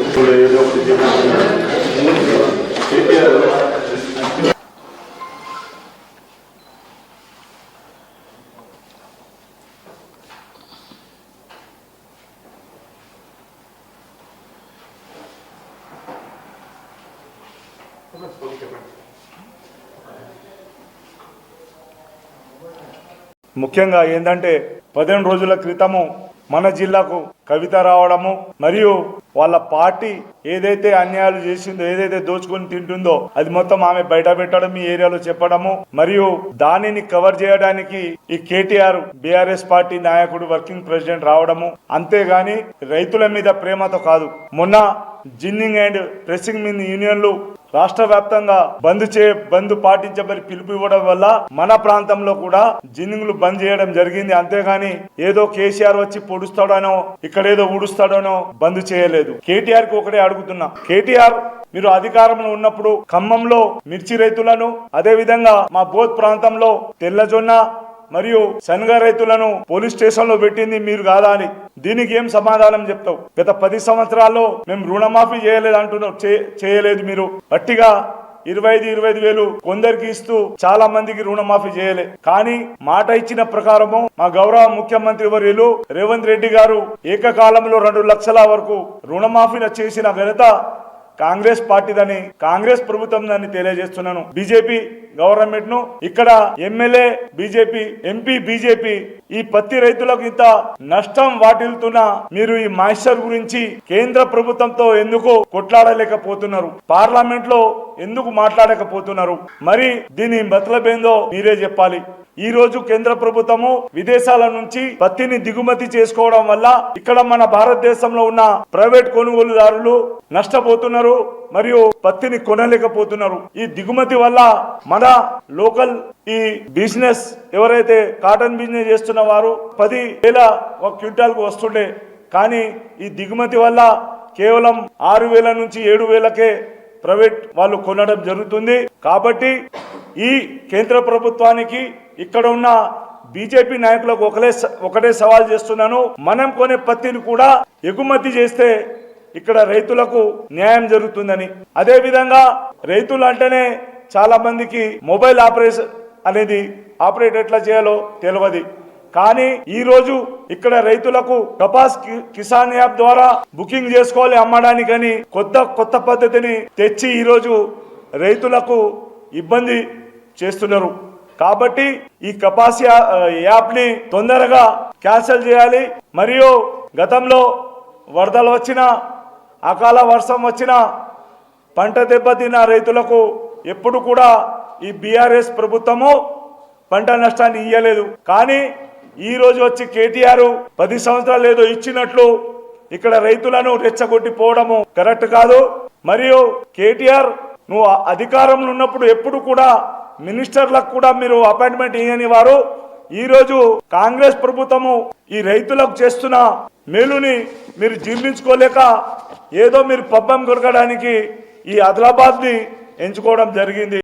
ఇప్పుడు ఏదో ఒకటి చెప్పారు. చెప్పారు. ముఖ్యంగా ఏంటంటే పదిహేను రోజుల క్రితము మన జిల్లాకు కవిత రావడము మరియు వాళ్ళ పార్టీ ఏదైతే అన్యాయాలు చేసిందో ఏదైతే దోచుకొని తింటుందో అది మొత్తం ఆమె బయట పెట్టడం ఈ ఏరియాలో చెప్పడము మరియు దానిని కవర్ చేయడానికి ఈ కేటీఆర్ బీఆర్ఎస్ పార్టీ నాయకుడు వర్కింగ్ ప్రెసిడెంట్ రావడము. అంతేగాని రైతుల మీద ప్రేమతో కాదు. మొన్న జిన్నింగ్ అండ్ ప్రెసింగ్ మిన్ యూనియన్లు రాష్ట్ర వ్యాప్తంగా బంద్ చే బంద్ పాటించబడి పిలుపు ఇవ్వడం వల్ల మన ప్రాంతంలో కూడా జిన్నింగ్లు బంద్ చేయడం జరిగింది. అంతేగాని ఏదో కేసీఆర్ వచ్చి పొడుస్తాడనో ఇక్కడ ఏదో ఊడుస్తాడనో బంద్ చేయలేదు. కేటీఆర్కి ఒకటే అడుగుతున్నా. కేటీఆర్ మీరు అధికారంలో ఉన్నప్పుడు ఖమ్మంలో మిర్చి రైతులను అదే విధంగా మా బోధ్ ప్రాంతంలో తెల్లజొన్న మరియు శనగ రైతులను పోలీస్ స్టేషన్లో పెట్టింది మీరు కాదా అని. దీనికి ఏం సమాధానం చెప్తావు? గత పది సంవత్సరాల్లో మేము రుణమాఫీ చేయలేదు అంటున్నావు. చేయలేదు మీరు. గట్టిగా ఇరవై ఐదు ఇరవై ఐదు వేలు కొందరికి ఇస్తూ చాలా మందికి రుణమాఫీ చేయలే. కానీ మాట ఇచ్చిన ప్రకారము మా గౌరవ ముఖ్యమంత్రి వర్యులు రేవంత్ రెడ్డి గారు ఏకకాలంలో రెండు లక్షల వరకు రుణమాఫీన చేసిన ఘనత కాంగ్రెస్ పార్టీదని కాంగ్రెస్ ప్రభుత్వం దాన్ని తెలియజేస్తున్నాను. బీజేపీ గవర్నమెంట్ను ఇక్కడ ఎమ్మెల్యే బీజేపీ ఎంపీ బీజేపీ ఈ పత్తి రైతులకు ఇంత నష్టం వాటిల్తున్న మీరు ఈ మాయిశ్చర్ గురించి కేంద్ర ప్రభుత్వంతో ఎందుకు కొట్లాడలేకపోతున్నారు? పార్లమెంట్లో ఎందుకు మాట్లాడకపోతున్నారు? మరి దీని మతలబేందో మీరే చెప్పాలి. ఈ రోజు కేంద్ర ప్రభుత్వము విదేశాల నుంచి పత్తిని దిగుమతి చేసుకోవడం వల్ల ఇక్కడ మన భారతదేశంలో ఉన్న ప్రైవేట్ కొనుగోలుదారులు నష్టపోతున్నారు. మరియు పత్తిని కొనలేకపోతున్నారు. ఈ దిగుమతి వల్ల మన లోకల్ ఈ బిజినెస్ ఎవరైతే కాటన్ బిజినెస్ చేస్తున్న వారు పది వేల ఒక క్వింటాల్కు వస్తుండే. కానీ ఈ దిగుమతి వల్ల కేవలం ఆరు వేల నుంచి ఏడు వేలకే ప్రైవేట్ వాళ్ళు కొనడం జరుగుతుంది. కాబట్టి ఈ కేంద్ర ప్రభుత్వానికి ఇక్కడ ఉన్న బీజేపీ నాయకులకు ఒకలే ఒకటే సవాల్ చేస్తున్నాను. మనం కొనే పత్తిని కూడా ఎగుమతి చేస్తే ఇక్కడ రైతులకు న్యాయం జరుగుతుందని. అదే విధంగా రైతులు అంటేనే చాలా మందికి మొబైల్ ఆపరేషన్ అనేది ఆపరేట్ ఎట్లా చేయాలో తెలియదు కానీ ఈ రోజు ఇక్కడ రైతులకు కపాస్ కి- కిసాన్ యాప్ ద్వారా బుకింగ్ చేసుకోవాలి అమ్మడానికని కొత్త కొత్త పద్ధతిని తెచ్చి ఈ రోజు రైతులకు ఇబ్బంది చేస్తున్నారు. కాబట్టి ఈ కపాస్ యాప్ని తొందరగా క్యాన్సిల్ చేయాలి. మరియు గతంలో వరదలు వచ్చిన అకాల వర్షం వచ్చిన పంట దెబ్బతిన్న రైతులకు ఎప్పుడు కూడా ఈ బీఆర్ఎస్ ప్రభుత్వము పంట నష్టాన్ని ఇయ్యలేదు. కానీ ఈ రోజు వచ్చి కేటీఆర్ పది సంవత్సరాలు ఏదో ఇచ్చినట్లు ఇక్కడ రైతులను రెచ్చగొట్టి పోవడము కరెక్ట్ కాదు. మరియు కేటీఆర్ నువ్వు అధికారంలో ఉన్నప్పుడు ఎప్పుడు కూడా మినిస్టర్లకు కూడా మీరు అపాయింట్మెంట్ ఇయ్యని వారు ఈ రోజు కాంగ్రెస్ ప్రభుత్వము ఈ రైతులకు చేస్తున్న మేలుని మీరు జీర్ణించుకోలేక ఏదో మీరు పబ్బం కొరకడానికి ఈ ఆదిలాబాద్ని ఎంచుకోవడం జరిగింది.